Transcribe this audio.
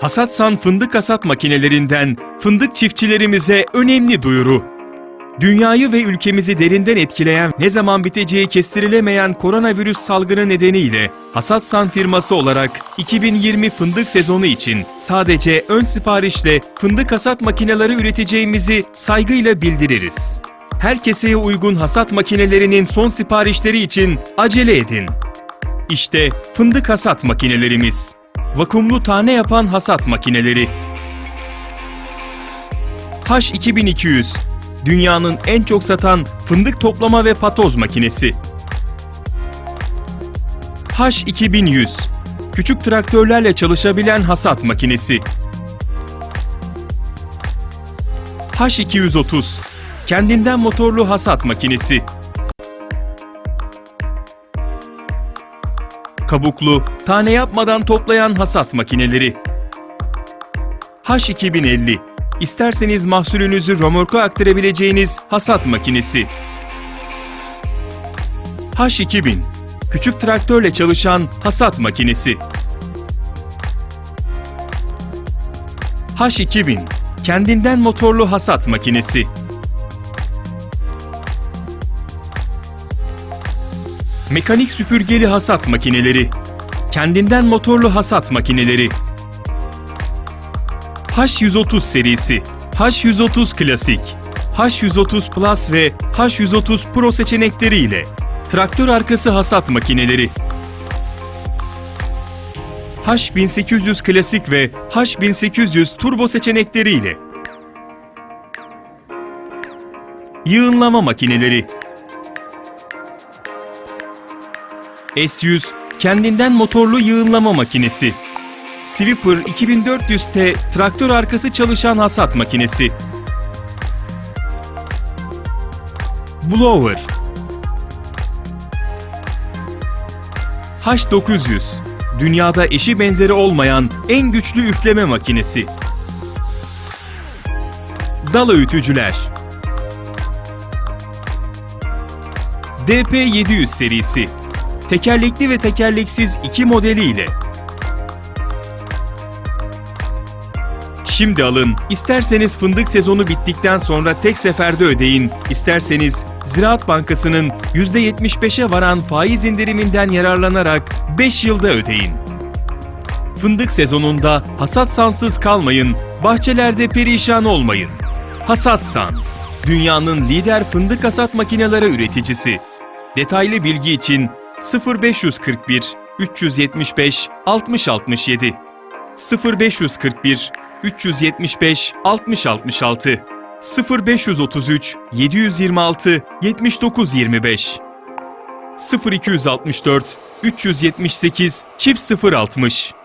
Hasatsan fındık hasat makinelerinden fındık çiftçilerimize önemli duyuru. Dünyayı ve ülkemizi derinden etkileyen ne zaman biteceği kestirilemeyen koronavirüs salgını nedeniyle Hasatsan firması olarak 2020 fındık sezonu için sadece ön siparişle fındık hasat makineleri üreteceğimizi saygıyla bildiririz. Herkese uygun hasat makinelerinin son siparişleri için acele edin. İşte fındık hasat makinelerimiz. Vakumlu tane yapan hasat makineleri. H2200 Dünyanın en çok satan fındık toplama ve patoz makinesi. H2100 Küçük traktörlerle çalışabilen hasat makinesi. H230 Kendinden motorlu hasat makinesi. Kabuklu, tane yapmadan toplayan hasat makineleri. H2050 İsterseniz mahsulünüzü römorka aktarabileceğiniz hasat makinesi. H2000 Küçük traktörle çalışan hasat makinesi. H2000 Kendinden motorlu hasat makinesi. Mekanik süpürgeli hasat makineleri. Kendinden motorlu hasat makineleri. H130 serisi, H130 Klasik, H130 Plus ve H130 Pro seçenekleri ile traktör arkası hasat makineleri. H1800 Klasik ve H1800 Turbo seçenekleri ile yığınlama makineleri. S100 kendinden motorlu yığınlama makinesi. Sweeper 2400T traktör arkası çalışan hasat makinesi. Blower H900 Dünyada eşi benzeri olmayan en güçlü üfleme makinesi. Dal öğütücüler DP700 serisi Tekerlekli ve tekerleksiz iki modeli ile Şimdi alın, isterseniz fındık sezonu bittikten sonra tek seferde ödeyin, isterseniz Ziraat Bankası'nın %75'e varan faiz indiriminden yararlanarak 5 yılda ödeyin. Fındık sezonunda hasat sansız kalmayın, bahçelerde perişan olmayın. Hasatsan, dünyanın lider fındık hasat makineleri üreticisi. Detaylı bilgi için 0541 375 6067 0541 375 6066 0533 726 7925 0264 378 çift 060